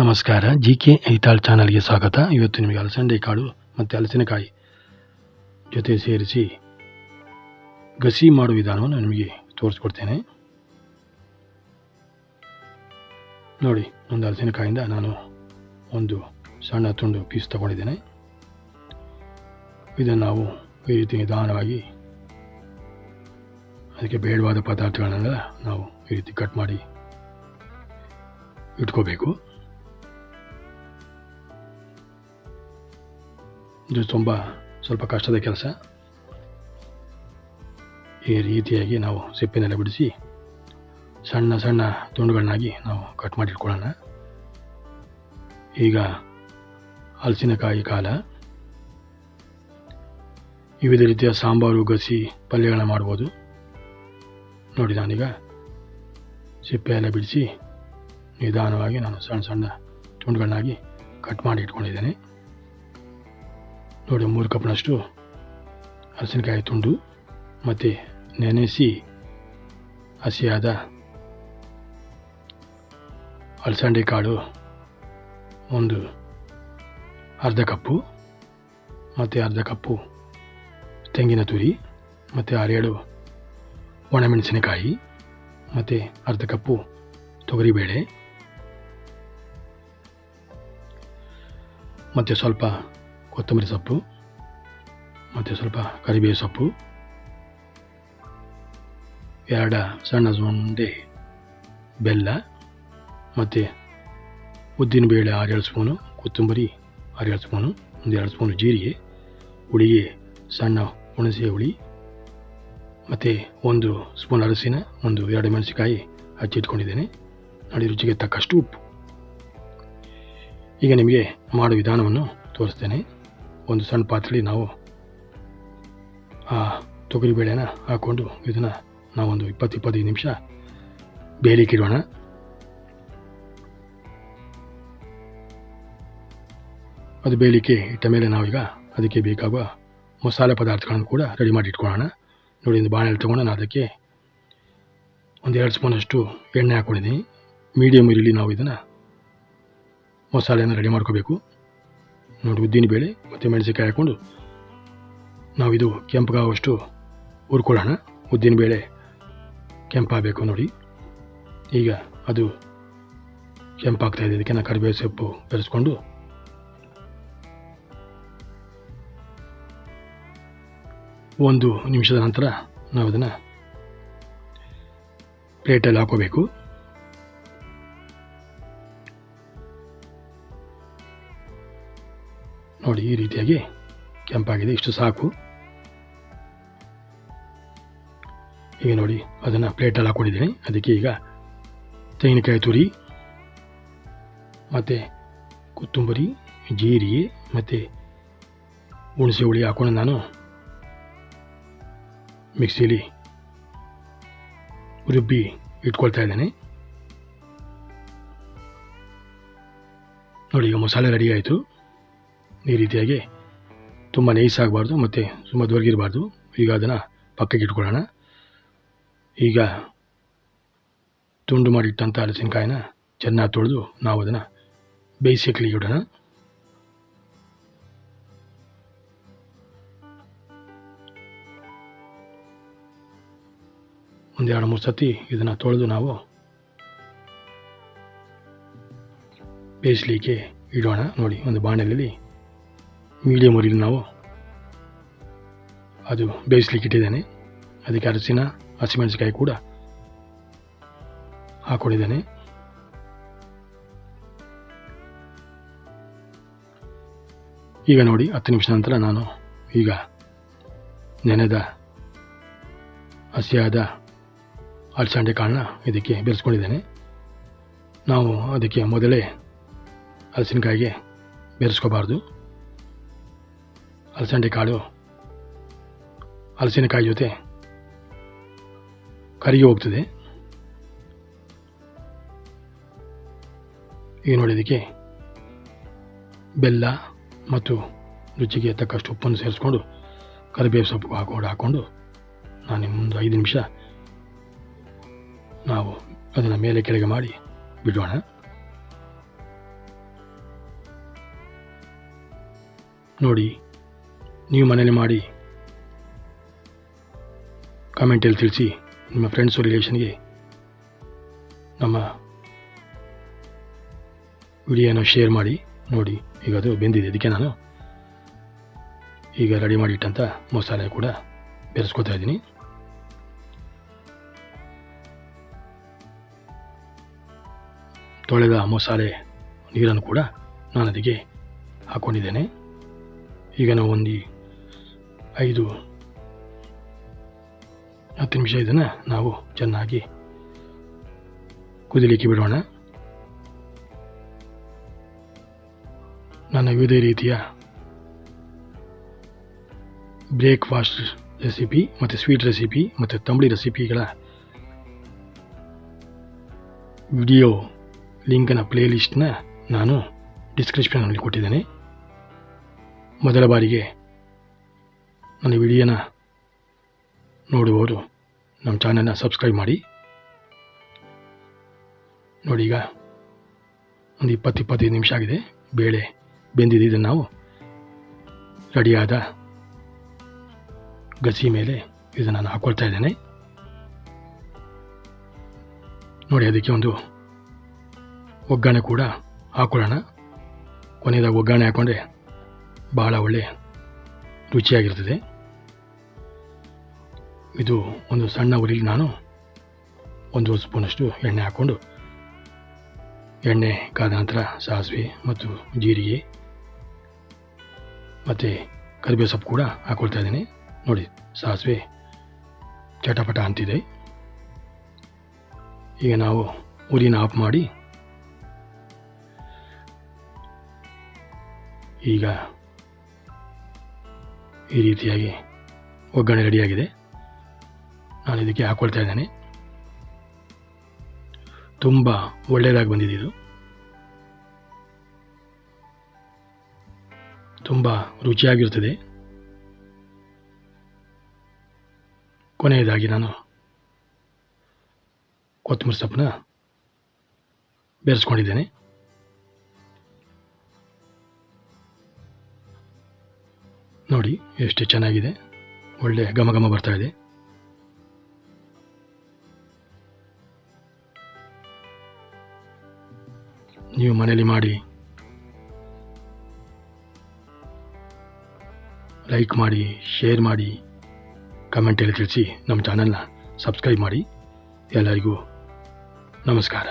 ನಮಸ್ಕಾರ. G K Aithal ಚಾನಲ್ಗೆ ಸ್ವಾಗತ. ಇವತ್ತು ನಿಮಗೆ ಅಲಸಂದೆ ಕಾಳು ಮತ್ತು ಹಲಸಿನಕಾಯಿ ಜೊತೆ ಸೇರಿಸಿ ಗಸಿ ಮಾಡುವ ವಿಧಾನವನ್ನು ನಿಮಗೆ ತೋರಿಸ್ಕೊಡ್ತೇನೆ. ನೋಡಿ, ಒಂದು ಹಲಸಿನಕಾಯಿಂದ ನಾನು ಒಂದು ಸಣ್ಣ ತುಂಡು ಪೀಸ್ ತಗೊಂಡಿದ್ದೇನೆ. ಇದನ್ನು ನಾವು ಈ ರೀತಿ ನಿಧಾನವಾಗಿ ಅದಕ್ಕೆ ಬೇಡವಾದ ಪದಾರ್ಥಗಳನ್ನೆಲ್ಲ ನಾವು ಈ ರೀತಿ ಕಟ್ ಮಾಡಿ ಇಟ್ಕೋಬೇಕು. ಇದು ತುಂಬ ಸ್ವಲ್ಪ ಕಷ್ಟದ ಕೆಲಸ. ಈ ರೀತಿಯಾಗಿ ನಾವು ಸಿಪ್ಪಿನೆಲ್ಲ ಬಿಡಿಸಿ ಸಣ್ಣ ಸಣ್ಣ ತುಂಡುಗಳನ್ನಾಗಿ ನಾವು ಕಟ್ ಮಾಡಿ ಇಟ್ಕೊಳ್ಳೋಣ ಈಗ ಹಲಸಿನಕಾಯಿ ಕಾಲ. ವಿವಿಧ ರೀತಿಯ ಸಾಂಬಾರು, ಗಸಿ, ಪಲ್ಯಗಳನ್ನ ಮಾಡ್ಬೋದು. ನೋಡಿ ನಾನೀಗ ಸಿಪ್ಪೆ ಎಲ್ಲ ಬಿಡಿಸಿ ನಿಧಾನವಾಗಿ ನಾನು ಸಣ್ಣ ಸಣ್ಣ ತುಂಡುಗಳನ್ನಾಗಿ ಕಟ್ ಮಾಡಿ ಇಟ್ಕೊಂಡಿದ್ದೇನೆ ನೋಡಿ ಮೂರು ಕಪ್ನಷ್ಟು ಹಲಸಿನಕಾಯಿ ತುಂಡು ಮತ್ತು ನೆನೆಸಿ ಹಸಿಯಾದ ಅಲಸಂಡೆ ಕಾಳು, ಒಂದು ಅರ್ಧ ಕಪ್ಪು ಮತ್ತು ಅರ್ಧ ಕಪ್ಪು ತೆಂಗಿನ ತುರಿ ಮತ್ತು ಆರೇಳು ಒಣಮೆಣಸಿನಕಾಯಿ ಮತ್ತು ಅರ್ಧ ಕಪ್ಪು ತೊಗರಿಬೇಳೆ ಮತ್ತು ಸ್ವಲ್ಪ ಕೊತ್ತಂಬರಿ ಸೊಪ್ಪು ಮತ್ತು ಸ್ವಲ್ಪ ಕರಿಬೇವು ಸೊಪ್ಪು. ಎರಡ ಸಣ್ಣ ಸೊಂಡೆ ಬೆಲ್ಲ ಮತ್ತು ಉದ್ದಿನಬೇಳೆ ಆರೇಳು ಸ್ಪೂನು, ಕೊತ್ತಂಬರಿ ಆರೇಳು ಸ್ಪೂನು, ಒಂದು ಎರಡು ಸ್ಪೂನು ಜೀರಿಗೆ, ಹುಳಿಗೆ ಸಣ್ಣ ಹುಣಸೆ ಹುಳಿ ಮತ್ತು ಒಂದು ಸ್ಪೂನ್ ಅರಸಿನ ಒಂದು ಎರಡು ಮೆಣಸಿಕಾಯಿ ಹಚ್ಚಿಟ್ಕೊಂಡಿದ್ದೇನೆ ನೋಡಿ, ರುಚಿಗೆ ತಕ್ಕಷ್ಟು ಉಪ್ಪು. ಈಗ ನಿಮಗೆ ಮಾಡೋ ವಿಧಾನವನ್ನು ತೋರಿಸ್ತೇನೆ. ಒಂದು ಸಣ್ಣ ಪಾತ್ರೆಲಿ ನಾವು ಆ ತೊಗರಿಬೇಳೆನ ಹಾಕ್ಕೊಂಡು ಇದನ್ನು ನಾವೊಂದು ಇಪ್ಪತ್ತು ಇಪ್ಪತ್ತೈದು ನಿಮಿಷ ಬೇಯಲಿಕ್ಕೆ ಇಡೋಣ. ಅದು ಬೇಯಲಿಕ್ಕೆ ಇಟ್ಟ ಮೇಲೆ ನಾವೀಗ ಅದಕ್ಕೆ ಬೇಕಾಗುವ ಮಸಾಲೆ ಪದಾರ್ಥಗಳನ್ನು ಕೂಡ ರೆಡಿ ಮಾಡಿ ಇಟ್ಕೊಳ್ಳೋಣ. ನೋಡಿ, ಒಂದು ಬಾಣಲೆ ತೊಗೊಂಡು ನಾನು ಅದಕ್ಕೆ ಒಂದು ಎರಡು ಸ್ಪೂನಷ್ಟು ಎಣ್ಣೆ ಹಾಕ್ಕೊಂಡಿದ್ದೀನಿ ಮೀಡಿಯಮ್ ಇರಲಿ ನಾವು ಇದನ್ನು ಮಸಾಲೆಯನ್ನು ರೆಡಿ ಮಾಡ್ಕೋಬೇಕು. ನೋಡಿ, ಉದ್ದಿನ ಬೇಳೆ ಮತ್ತು ಮೆಣಸಿಕಾಯಿ ಹಾಕ್ಕೊಂಡು ನಾವಿದು ಕೆಂಪಗಾಗುವಷ್ಟು ಹುರ್ಕೊಳ್ಳೋಣ. ಉದ್ದಿನ ಬೇಳೆ ಕೆಂಪಾಗಬೇಕು ನೋಡಿ. ಈಗ ಅದು ಕೆಂಪಾಗ್ತಾ ಇದೆ. ಇದಕ್ಕೆ ನಾನು ಕರಿಬೇವು ಸೊಪ್ಪು ಬೆರೆಸ್ಕೊಂಡು ಒಂದು ನಿಮಿಷದ ನಂತರ ನಾವು ಅದನ್ನು ಪ್ಲೇಟಲ್ಲಿ ಹಾಕೋಬೇಕು. ನೋಡಿ ಈ ರೀತಿಯಾಗಿ ಕೆಂಪಾಗಿದೆ. ಇಷ್ಟು ಸಾಕು. ಈಗ ನೋಡಿ, ಅದನ್ನು ಪ್ಲೇಟಲ್ಲಿ ಹಾಕ್ಕೊಂಡಿದ್ದೀನಿ ಅದಕ್ಕೆ ಈಗ ತೆಂಗಿನಕಾಯಿ ತುರಿ, ಮತ್ತು ಕೊತ್ತಂಬರಿ, ಜೀರಿಗೆ, ಮತ್ತು ಹುಣಸೆ ಹುಳಿ ಹಾಕೊಂಡು ನಾನು ಮಿಕ್ಸಿಲಿ ರುಬ್ಬಿ ಇಟ್ಕೊಳ್ತಾ ಇದ್ದೇನೆ. ನೋಡಿ, ಈಗ ಮಸಾಲೆ ರೆಡಿ ಆಯಿತು. ಈ ರೀತಿಯಾಗಿ ತುಂಬ ನೈಸ್ ಆಗಬಾರ್ದು ಮತ್ತು ತುಂಬ ದೊರಗಿರಬಾರ್ದು. ಈಗ ಅದನ್ನು ಪಕ್ಕಕ್ಕೆ ಇಟ್ಕೊಳ್ಳೋಣ. ಈಗ ತುಂಡು ಮಾಡಿಟ್ಟಂಥ ಹಲಸಿನಕಾಯಿನ ಚೆನ್ನಾಗಿ ತೊಳೆದು ನಾವು ಅದನ್ನು ಬೇಯಿಸಲಿಕ್ಕೆ ಇಡೋಣ. ಒಂದೆರಡು ಮೂರು ಸತಿ ಇದನ್ನು ತೊಳೆದು ನಾವು ಬೇಯಿಸಲಿಕ್ಕೆ ಇಡೋಣ. ನೋಡಿ, ಒಂದು ಬಾಣಲೆಯಲ್ಲಿ ಮೀಡಿಯಮ್ ನಾವು. ಅದು ಬೇಯಿಸ್ಲಿಕ್ಕೆ ಇಟ್ಟಿದ್ದೇನೆ. ಅದಕ್ಕೆ ಅರಸಿನ ಹಸಿಮೆಣಸಿಕಾಯಿ ಕೂಡ ಹಾಕೊಂಡಿದ್ದೇನೆ. ಈಗ ನೋಡಿ, ಹತ್ತು ನಿಮಿಷ ನಂತರ ನಾನು ಈಗ ನೆನೆದ ಹಸಿಯಾದ ಅಲಸಂಡೆ ಕಾಳನ್ನ ಇದಕ್ಕೆ ಬೆರೆಸ್ಕೊಂಡಿದ್ದೇನೆ. ನಾವು ಅದಕ್ಕೆ ಮೊದಲೇ ಹಲಸಿನಕಾಯಿಗೆ ಬೆರೆಸ್ಕೋಬಾರ್ದು. ಅಲಸಂಡೆ ಕಾಳು, ಹಲಸಿನಕಾಯಿ ಜೊತೆ ಕರಿಗೆ ಹೋಗ್ತದೆ. ಈಗ ನೋಡೋದಕ್ಕೆ ಬೆಲ್ಲ ಮತ್ತು ರುಚಿಗೆ ತಕ್ಕಷ್ಟು ಉಪ್ಪನ್ನು ಸೇರಿಸ್ಕೊಂಡು ಕರಿಬೇವು ಸೊಪ್ಪು ಹಾಕೋಡು ಹಾಕ್ಕೊಂಡು ನಾನು ಮುಂದೆ ಐದು ನಿಮಿಷ ನಾವು ಅದನ್ನು ಮೇಲೆ ಕೆಳಗೆ ಮಾಡಿ ಬಿಡೋಣ. ನೋಡಿ ನೀವು ಮನೇಲಿ ಮಾಡಿ ಕಾಮೆಂಟಲ್ಲಿ ತಿಳಿಸಿ ನಿಮ್ಮ ಫ್ರೆಂಡ್ಸು ರಿಲೇಷನ್ಗೆ ನಮ್ಮ ವಿಡಿಯೋನ ಶೇರ್ ಮಾಡಿ, ನೋಡಿ. ಈಗ ಅದು ಬೆಂದಿದೆ. ಅದಕ್ಕೆ ನಾನು ಈಗ ರೆಡಿ ಮಾಡಿಟ್ಟಂಥ ಮಸಾಲೆ ಕೂಡ ಬೆರೆಸ್ಕೊತಾ ಇದ್ದೀನಿ. ತೊಳೆದ ಮಸಾಲೆ ನೀರನ್ನು ಕೂಡ ನಾನು ಅದಕ್ಕೆ ಹಾಕ್ಕೊಂಡಿದ್ದೇನೆ ಈಗ ನಾವು ಒಂದು ಐದು. ಹತ್ತು ನಿಮಿಷ ಇದನ್ನು ನಾವು ಚೆನ್ನಾಗಿ ಕುದಿಲಿಕ್ಕೆ ಬಿಡೋಣ. ನನ್ನ ವಿವಿಧ ರೀತಿಯ ಬ್ರೇಕ್ಫಾಸ್ಟ್ ರೆಸಿಪಿ ಮತ್ತು ಸ್ವೀಟ್ ರೆಸಿಪಿ ಮತ್ತು ತಂಬಳಿ ರೆಸಿಪಿಗಳ ವಿಡಿಯೋ ಲಿಂಕನ ಪ್ಲೇಲಿಸ್ಟ್ನ ನಾನು ಡಿಸ್ಕ್ರಿಪ್ಷನಲ್ಲಿ ಕೊಟ್ಟಿದ್ದೇನೆ. ಮೊದಲ ಬಾರಿಗೆ ನನ್ನ ವಿಡಿಯೋನ ನೋಡುವವರು ನಮ್ಮ ಚಾನಲ್ನ ಸಬ್ಸ್ಕ್ರೈಬ್ ಮಾಡಿ. ನೋಡಿ ಈಗ ಒಂದು ಇಪ್ಪತ್ತು, ಇಪ್ಪತ್ತೈದು ನಿಮಿಷ ಆಗಿದೆ. ಬೇಳೆ ಬೆಂದಿದೆ ಇದನ್ನು ನಾವು ರೆಡಿಯಾದ ಗಸಿ ಮೇಲೆ ಇದನ್ನು ನಾನು ಹಾಕ್ಕೊಳ್ತಾ ಇದ್ದೇನೆ. ನೋಡಿ, ಅದಕ್ಕೆ ಒಂದು ಒಗ್ಗರಣೆ ಕೂಡ ಹಾಕೊಳ್ಳೋಣ. ಕೊನೆಯದಾಗ ಒಗ್ಗರಣೆ ಹಾಕ್ಕೊಂಡ್ರೆ ಭಾಳ ಒಳ್ಳೆ ರುಚಿಯಾಗಿರ್ತದೆ. ಇದು ಒಂದು ಸಣ್ಣ ಉರಿಲಿ ನಾನು ಒಂದು ಸ್ಪೂನಷ್ಟು ಎಣ್ಣೆ ಹಾಕ್ಕೊಂಡು ಎಣ್ಣೆ ಕಾದ ನಂತರ ಸಾಸಿವೆ ಮತ್ತು ಜೀರಿಗೆ ಮತ್ತು ಕರಿಬೇವು ಸೊಪ್ಪು ಕೂಡ ಹಾಕ್ಕೊಳ್ತಾ ಇದ್ದೀನಿ. ನೋಡಿ, ಸಾಸಿವೆ ಚಟಪಟ ಅಂತಿದೆ. ಈಗ ನಾವು ಉರಿನ ಆಫ್ ಮಾಡಿ ಈಗ ಈ ರೀತಿಯಾಗಿ ಒಗ್ಗರಣೆ ರೆಡಿಯಾಗಿದೆ. ನಾನು ಇದಕ್ಕೆ ಹಾಕ್ಕೊಳ್ತಾ ಇದ್ದೇನೆ. ತುಂಬ ಒಳ್ಳೆಯದಾಗಿ ಬಂದಿದೆ ಇದು. ತುಂಬ ರುಚಿಯಾಗಿರ್ತದೆ ಕೊನೆಯದಾಗಿ ನಾನು ಕೊತ್ತಂಬರಿ ಸೊಪ್ಪನ್ನ ಬೆರೆಸ್ಕೊಂಡಿದ್ದೇನೆ. ನೋಡಿ, ಎಷ್ಟು ಚೆನ್ನಾಗಿದೆ. ಒಳ್ಳೆ ಘಮ ಘಮ ಬರ್ತಾ ಇದೆ. ನೀವು ಮನೆಯಲ್ಲಿ ಮಾಡಿ ಲೈಕ್ ಮಾಡಿ ಶೇರ್ ಮಾಡಿ ಕಮೆಂಟಲ್ಲಿ ತಿಳಿಸಿ ನಮ್ಮ ಚಾನಲ್ನ ಸಬ್ಸ್ಕ್ರೈಬ್ ಮಾಡಿ. ಎಲ್ಲರಿಗೂ ನಮಸ್ಕಾರ.